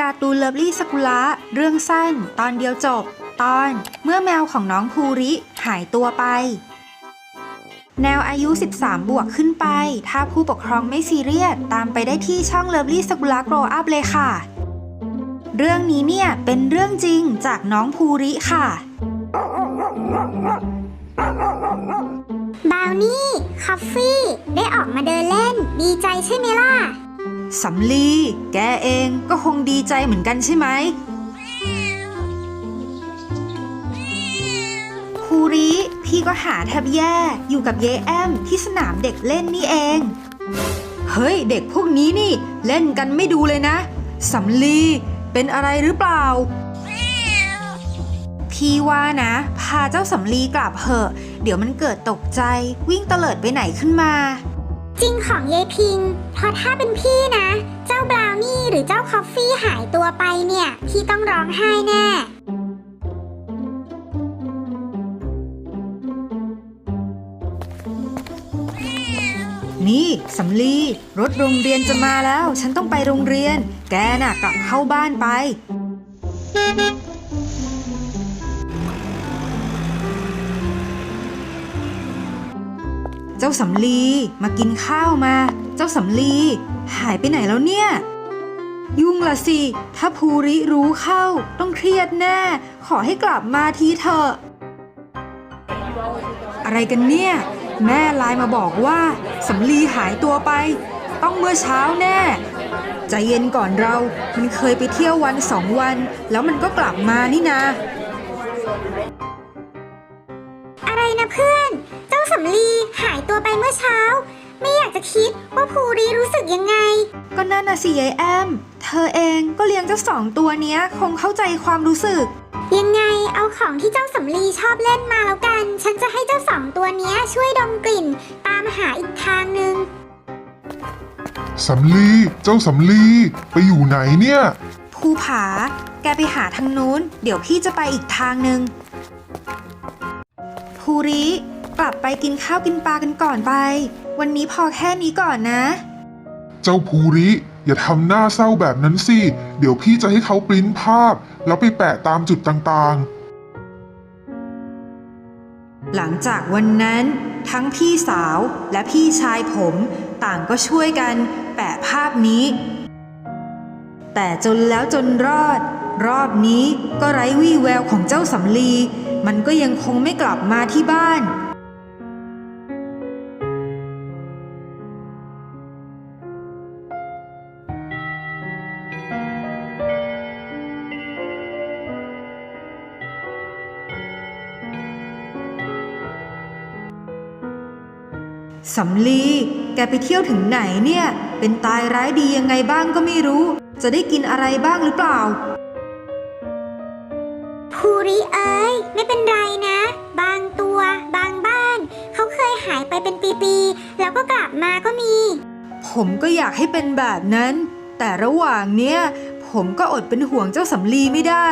การ์ตูนเลิฟลี่สกุละเรื่องสั้น ตอนเดียวจบ ตอนเมื่อแมวของน้องภูริหายตัวไป แนวอายุ 13 บวกขึ้นไป ถ้าผู้ปกครองไม่ซีเรียส ตามไปได้ที่ช่องเลิฟลี่สกุละโกรอัพเลยค่ะ เรื่องนี้เนี่ยเป็นเรื่องจริงจากน้องภูริค่ะ บาวนี่คอฟฟี่ ได้ออกมาเดินเล่น ดีใจใช่ไหมล่ะ สำลีแกเองก็คงดีใจเหมือนกันใช่ไหมภูริพี่ก็หาแทบแย่อยู่กับเยแอมที่สนามเด็กเล่นนี่เอง เฮ้ย เด็กพวกนี้นี่ เล่นกันไม่ดูเลยนะสำลีเป็นอะไรหรือเปล่า พี่ว่านะ พาเจ้าสำลีกลับเหอะ เดี๋ยวมันเกิดตกใจวิ่งเตลิดไปไหนขึ้นมา จริงของยายพิง เพราะถ้าเป็นพี่นะ เจ้าบราวนี่หรือเจ้าคอฟฟี่หายตัวไปเนี่ย พี่ต้องร้องไห้แน่ นี่สำลีรถโรงเรียนจะมาแล้ว ฉันต้องไปโรงเรียน แกน่ะกลับเข้าบ้านไป จ้าสำลีมากินข้าวมา เจ้าสำลีหายไปไหนแล้วเนี่ย ยุ่งละสิ ถ้าภูริรู้เข้า ต้องเครียดแน่ ขอให้กลับมาทีเถอะ อะไรกันเนี่ย แม่ไลน์มาบอกว่าสำลีหายตัวไป ต้องเมื่อเช้าแน่ใจเย็นก่อนเรา มันเคยไปเที่ยววันสองวัน แล้วมันก็กลับมานี่นาะำลีหายตัวไปเมื่อเช้า ไม่อยากจะคิดว่าภูริรู้สึกยังไง ก็นั่นน่ะสิยายแอม เธอเองก็เลี้ยงเจ้าสองตัวเนี้ย คงเข้าใจความรู้สึก ยังไงเอาของที่เจ้าสำลีชอบเล่นมาแล้วกัน ฉันจะให้เจ้าสองตัวเนี้ยช่วยดมกลิ่น ตามหาอีกทางหนึ่งสำลีเจ้าสำลีไปอยู่ไหนเนี่ย ภูผา แกไปหาทางนู้น เดี๋ยวพี่จะไปอีกทางหนึ่งภูริ กลับไปกินข้าวกินปลากันก่อนไป วันนี้พอแค่นี้ก่อนนะ เจ้าภูริ อย่าทำหน้าเศร้าแบบนั้นสิ เดี๋ยวพี่จะให้เขาปริ้นภาพ แล้วไปแปะตามจุดต่างหลังจากวันนั้นทั้งพี่สาวและพี่ชายผมต่างก็ช่วยกันแปะภาพนี้ แต่จนแล้วจนรอด รอบนี้ก็ไร้วี่แววของเจ้าสำลี มันก็ยังคงไม่กลับมาที่บ้าน สำลี แกไปเที่ยวถึงไหนเนี่ย เป็นตายร้ายดียังไงบ้างก็ไม่รู้ จะได้กินอะไรบ้างหรือเปล่า ภูริเอ้ย ไม่เป็นไรนะ บางตัว บางบ้าน เขาเคยหายไปเป็นปีๆ แล้วก็กลับมาก็มี ผมก็อยากให้เป็นแบบนั้น แต่ระหว่างเนี้ย ผมก็อดเป็นห่วงเจ้าสำลีไม่ได้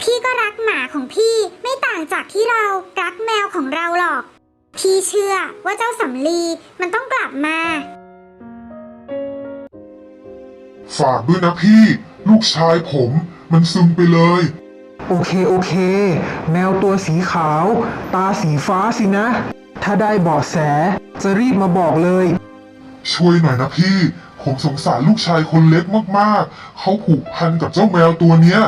พี่ก็รักหมาของพี่ไม่ต่างจากที่เรารักแมวของเราหรอก พี่เชื่อว่าเจ้าสำลีมันต้องกลับมาๆฝากด้วยนะพี่ ลูกชายผมมันซึมไปเลย โอเคโอเค แมวตัวสีขาว ตาสีฟ้าสินะ ถ้าได้เบาะแส จะรีบมาบอกเลย ช่วยหน่อยนะพี่ ผมสงสารลูกชายคนเล็กมากๆ เขาผูกพันกับเจ้าแมวตัวเนี้ย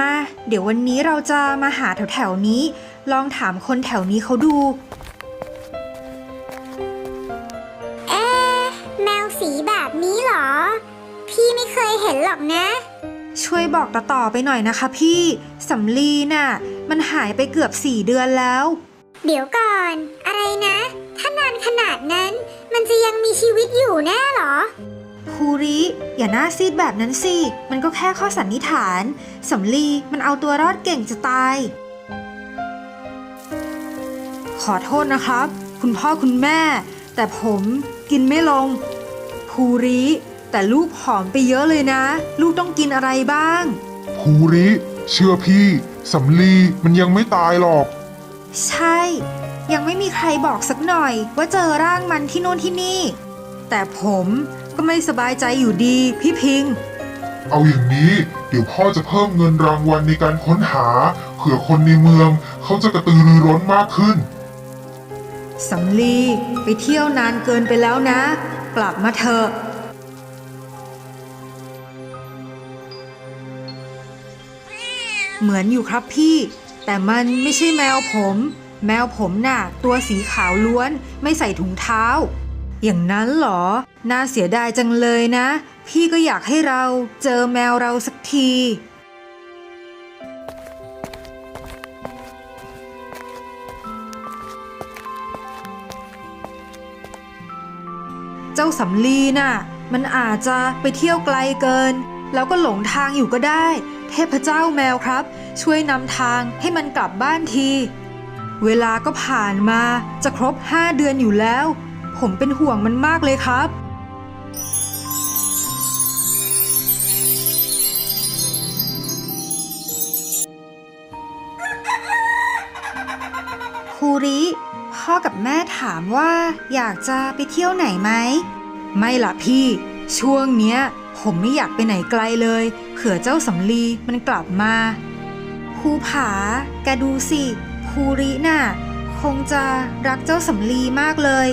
มา เดี๋ยววันนี้เราจะมาหาแถวๆนี้ ลองถามคนแถวนี้เขาดู เอ๊ะแมวสีแบบนี้เหรอ พี่ไม่เคยเห็นหรอกนะ ช่วยบอกต่อๆไปหน่อยนะคะพี่สำลีน่ะ มันหายไปเกือบสี่เดือนแล้ว เดี๋ยวก่อน อะไรนะ ถ้านานขนาดนั้น มันจะยังมีชีวิตอยู่แน่เหรอ ภูริ อย่าหน้าซีดแบบนั้นสิ มันก็แค่ข้อสันนิษฐาน สำลีมันเอาตัวรอดเก่งจะตาย ขอโทษนะครับ คุณพ่อคุณแม่ แต่ผมกินไม่ลง ภูริ แต่ลูกผอมไปเยอะเลยนะ ลูกต้องกินอะไรบ้าง ภูริ เชื่อพี่สำลีมันยังไม่ตายหรอก ใช่แยังไม่มีใครบอกสักหน่อยว่าเจอร่างมันที่โน่นที่นี่ แต่ผม ก็ไม่สบายใจอยู่ดี พี่พิง เอาอย่างนี้ เดี๋ยวพ่อจะเพิ่มเงินรางวัลในการค้นหาเผื่อคนในเมืองเขาจะกระตือรือร้นมากขึ้นสำลีไปเที่ยวนานเกินไปแล้วนะ กลับมาเถอะเหมือนอยู่ครับพี่ แต่มันไม่ใช่แมวผม แมวผมน่ะ ตัวสีขาวล้วน ไม่ใส่ถุงเท้า อย่างนั้นเหรอ น่าเสียดายจังเลยนะ พี่ก็อยากให้เราเจอแมวเราสักทีเจ้าสำลีน่ะ มันอาจจะไปเที่ยวไกลเกิน แล้วก็หลงทางอยู่ก็ได้ เทพเจ้าแมวครับ ช่วยนำทางให้มันกลับบ้านที เวลาก็ผ่านมาจะครบห้าเดือนอยู่แล้ว ผมเป็นห่วงมันมากเลยครับ คูริ พ่อกับแม่ถามว่าอยากจะไปเที่ยวไหนไหม ไม่ล่ะพี่ ช่วงเนี้ย ผมไม่อยากไปไหนไกลเลย เผื่อเจ้าสำลีมันกลับมา ภูผา แกดูสิ คูริน่ะ งจะรักเจ้าสำลีมากเลย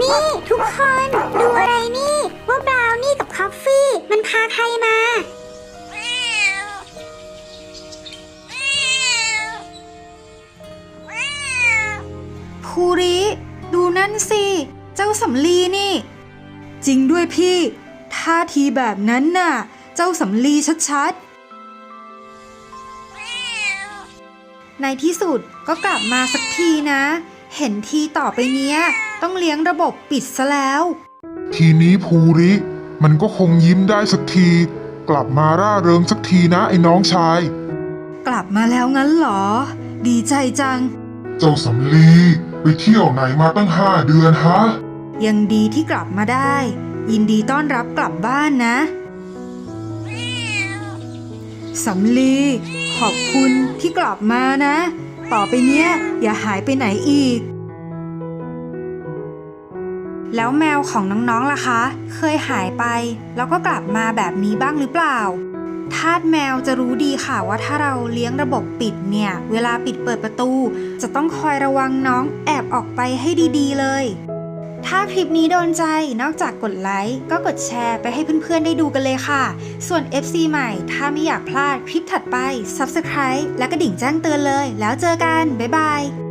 นี่ทุกคนดูอะไรนี่ ว่าบราวนี่กับคอฟฟี่ มันพาใครมา ภูริ ดูนั่นสิ เจ้าสำลีนี่ จริงด้วยพี่ ท่าทีแบบนั้นน่ะ เจ้าสำลีชัดๆ ในที่สุดก็กลับมาสักทีนะ เห็นทีต่อไปเนี้ย ต้องเลี้ยงระบบปิดซะแล้ว ทีนี้ภูริ มันก็คงยิ้มได้สักที กลับมาร่าเริงสักทีนะไอ้น้องชาย กลับมาแล้วงั้นเหรอ ดีใจจัง เจ้าสำลีไปเที่ยวไหนมาตั้งห้าเดือนฮะ ยังดีที่กลับมาได้ ยินดีต้อนรับกลับบ้านนะ สำลีขอบคุณที่กลับมานะ ต่อไปเนี้ยอย่าหายไปไหนอีก แล้วแมวของน้องๆล่ะคะ เคยหายไป แล้วก็กลับมาแบบนี้บ้างหรือเปล่าทาสแมวจะรู้ดีค่ะว่าถ้าเราเลี้ยงระบบปิดเนี่ย เวลาปิดเปิดประตู จะต้องคอยระวังน้องแอบออกไปให้ดีๆเลย ถ้าคลิปนี้โดนใจนอกจากกดไลค์ก็กดแชร์ไปให้เพื่อนๆได้ดูกันเลยค่ะ ส่วน FC ใหม่ถ้าไม่อยากพลาดคลิปถัดไป Subscribe และกระดิ่งแจ้งเตือนเลย แล้วเจอกัน บ๊ายบาย